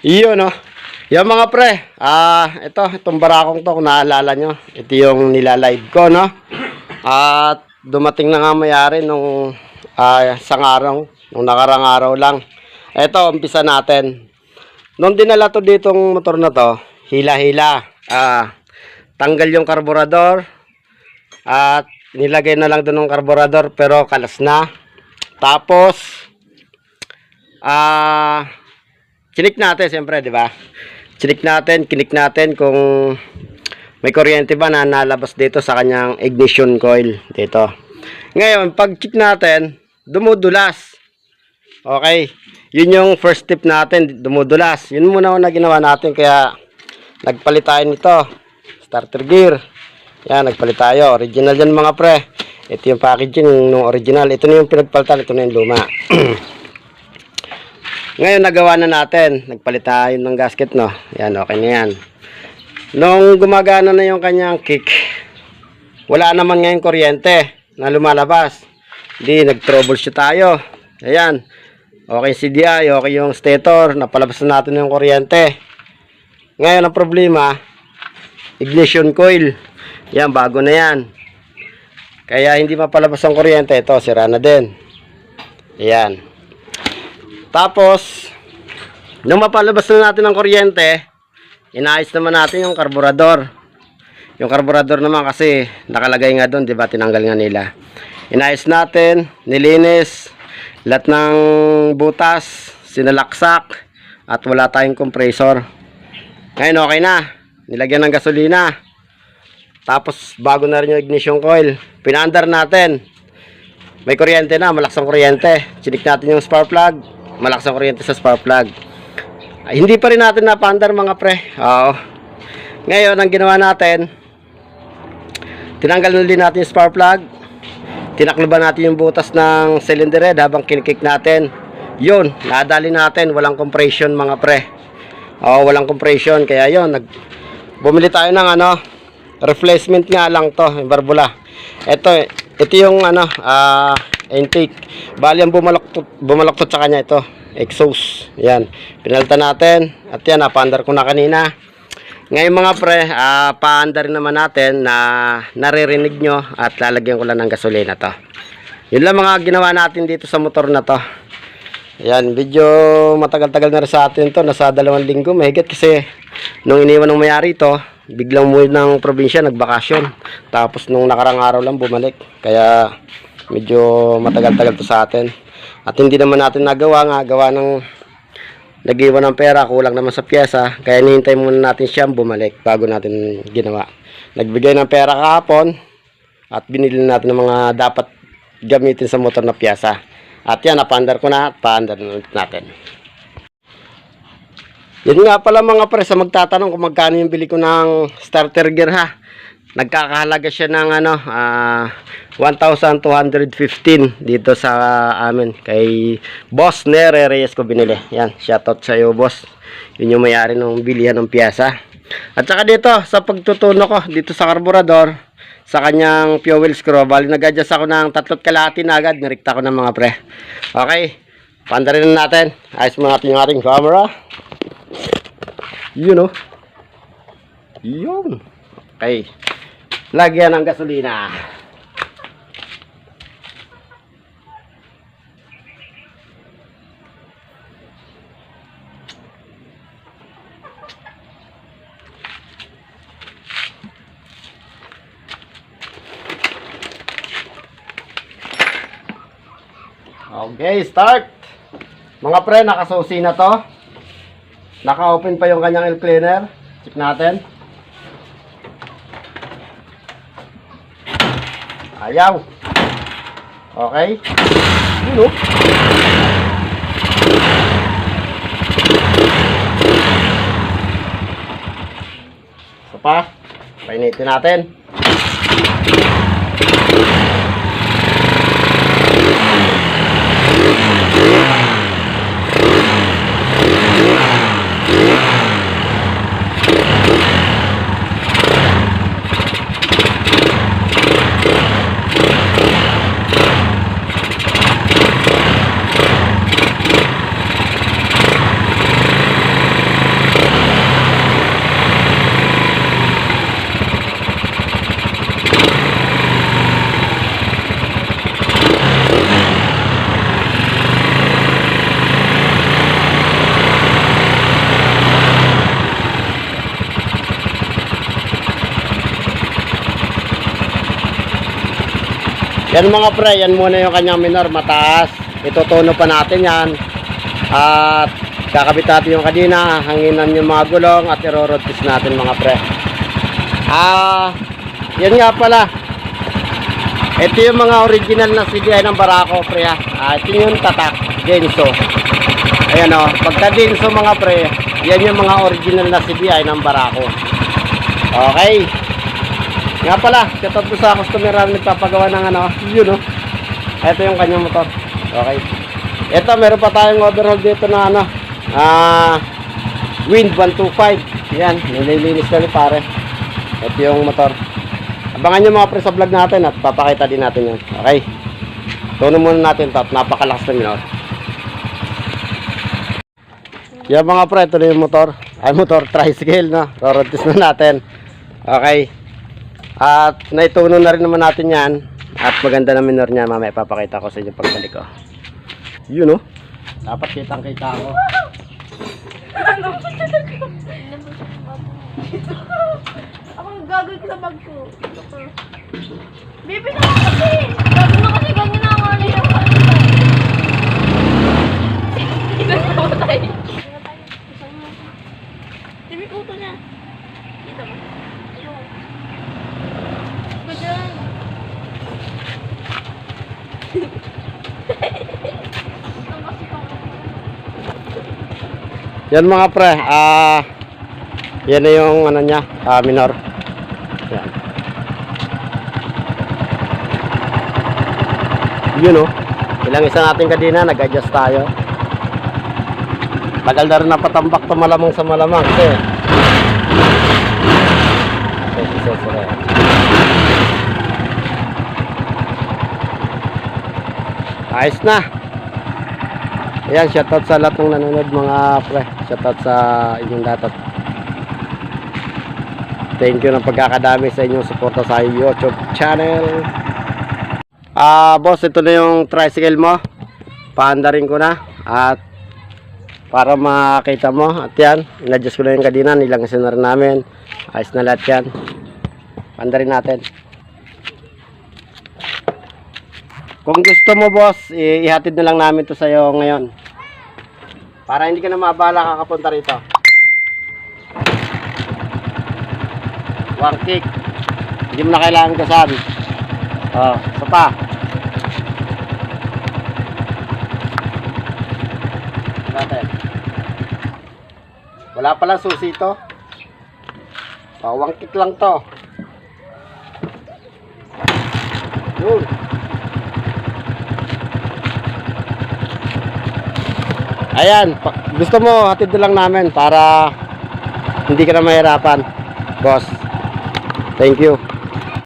Iyon, no? Yung mga pre, ah, ito, itong barakong to, kung naalala nyo, ito yung nilalive ko, no? At dumating na nga mayari nung ah, isang araw, nung nakarang araw lang. Ito, umpisa natin. Nung dinala to ditong motor na to, hila-hila. Ah, tanggal yung karburador at nilagay na lang doon ng karburador pero kalas na. Tapos, ah, chinik natin siyempre, di ba? Chinik natin, kinik natin kung may kuryente ba na nalabas dito sa kanyang ignition coil dito. Ngayon, pag check natin, dumudulas. Okay. Yun yung first step natin, dumudulas. Yun muna una ginawa natin kaya nagpalit tayo nito. Starter gear. Yan, nagpalit tayo. Original yan mga pre. Ito yung packaging ng original. Ito na yung pinagpalitan. Ito na yung luma. Ngayon, nagawa na natin. Nagpalit tayo ng gasket, no? Yan, okay na yan. Nung gumagana na yung kanyang kick, wala naman ngayon kuryente na lumalabas. Hindi, nag-troubleshoot tayo. Ayan. Okay CDI, okay yung stator, napalabas na natin yung kuryente. Ngayon, ang problema, ignition coil. Yan, bago na yan. Kaya hindi mapalabas ang kuryente. Ito, sira na din. Ayan. Tapos, nung mapalabas na natin ang kuryente, inaayos naman natin yung karburador. Yung karburador naman kasi nakalagay nga doon, 'di ba? Tinanggal nga nila. Inayos natin, nilinis lahat ng butas, sinalaksak at wala tayong compressor. Ngayon okay na. Nilagyan ng gasolina. Tapos bago na rin yung ignition coil. Pinaandar natin. May kuryente na, malakas ang kuryente. Chinik natin yung spark plug. Malakas ang kuryente sa spark plug. Ay, hindi pa rin natin napaandar mga pre. Oo. Ngayon, ang ginawa natin, tinanggal ulit natin yung spark plug. Tinakloban natin yung butas ng cylinder head habang kinikik natin. Yun, nadali natin. Walang compression mga pre. Oo, walang compression. Kaya yun, nag, bumili tayo ng ano, replacement nga lang to, yung barbula. Ito, ito yung ano, ah, intake. Bali ang bumaloktot, bumaloktot sa kanya ito, exhaust. Yan. Pinalta natin. At yan, napandar ko na kanina. Ngayon mga pre, ah, paandar naman natin na naririnig nyo at lalagyan ko lang ng gasolina to. Yun lang mga ginawa natin dito sa motor na to. Yan, medyo matagal-tagal na rin sa atin to. Nasa dalawang linggo, mahigit kasi nung iniwan ng mayari to, biglang umuwi ng probinsya, nagbakasyon. Tapos nung nakarang araw lang bumalik. Kaya medyo matagal-tagal to sa atin. At hindi naman natin nagawa nga, gawa ng nag-iwan ng pera, kulang naman sa pyesa. Kaya nihintay muna natin siyang bumalik bago natin ginawa. Nagbigay ng pera kahapon at binili natin ng mga dapat gamitin sa motor na pyesa. At yan, napaandar ko na paandar natin. Yun nga pala mga pre, magtatanong kung magkano yung bili ko ng starter gear ha. Nagkakahalaga siya ng ano, ah, 1,215 dito sa amin. Kay Boss Nere Reyes ko binili. Yan, shoutout sa iyo boss. Yun yung mayari ng bilihan ng piyasa. At saka dito, sa pagtutuno ko, dito sa karburador, sa kanyang fuel screw, bali nag-adjust ako ng tatlot kalahati na agad, nirikta ko ng mga pre. Okay, pandarin na natin. Ayos mo natin yung ating camera. Yun oh. Yun. Okay. Lagyan ng gasolina. Okay, start. Mga pre, nakasusi na to. Naka-open pa yung kanyang air cleaner. Check natin. Ayaw. Okay. Yun oh. Isa pa. Painitin natin. Yan mga pre, yan muna yung kanyang minor, mataas. Itutuno pa natin yan. At kakabit natin yung kadina, hanginan yung mga gulong at irorod test natin mga pre. Ah, yan nga pala. Ito yung mga original na CDI ng Barako pre ha. Ah, ito yung tatak, Denso. Ayan o, pagka Denso mga pre, yan yung mga original na CDI ng Barako. Okay. Nga pala, shoutout ko sa customer na nagpapagawa ng ano, yun o. Ito yung kanyang motor. Okay. Ito, meron pa tayong overhaul dito na ano, ah, Wind 125. Yan, nililinis na ni pare. Ito yung motor. Abangan nyo mga pre sa vlog natin at papakita din natin yun. Okay. Tuno muna natin ito at napakalakas na minor. Yan mga pre, ito na yung motor. Ay motor, tricycle no. Rorodis na natin. Okay. At naituno na rin naman natin yan. At maganda na minor niya. Mamaya papakita ko sa inyo pagbalik ko. Yun no. Dapat kitang kita ako. Ako yung gagawin ko sa bag ko. Baby na kasi! Gagawin na kasi ganyan na nga nila. Namatay. Tibi uto niya. Kita mo? Ayun. Ganyan. Ang kasi pang- Yan mga pre, ah yan na yung ano niya, ah, minor. Yan. Yun oh. Ilang isa natin kadina, nag-adjust tayo. Tagal na rin napatambak to malamang sa malamang kasi. Ayos na. Ayan, shoutout sa lahat ng nanonood mga pre. Shoutout sa inyong lahat. at Thank you ng pagkakadami sa inyong suporta sa YouTube channel. Ah, boss, ito na yung tricycle mo. Paandarin ko na at para makita mo at yan, in-adjust ko na yung kadina, nilangasin na namin. Ayos na lahat yan. Paandarin natin. Kung gusto mo boss, ihatid na lang namin to sa'yo ngayon. Para hindi ka na mabala kakapunta rito. One kick. Hindi mo na kailangan kasabi. Oh, isa pa. Natin. Wala pala susi ito. Oh, one kick lang to. Yun. Ayan, gusto mo hatid na lang namin para hindi ka na mahirapan. Boss. Thank you.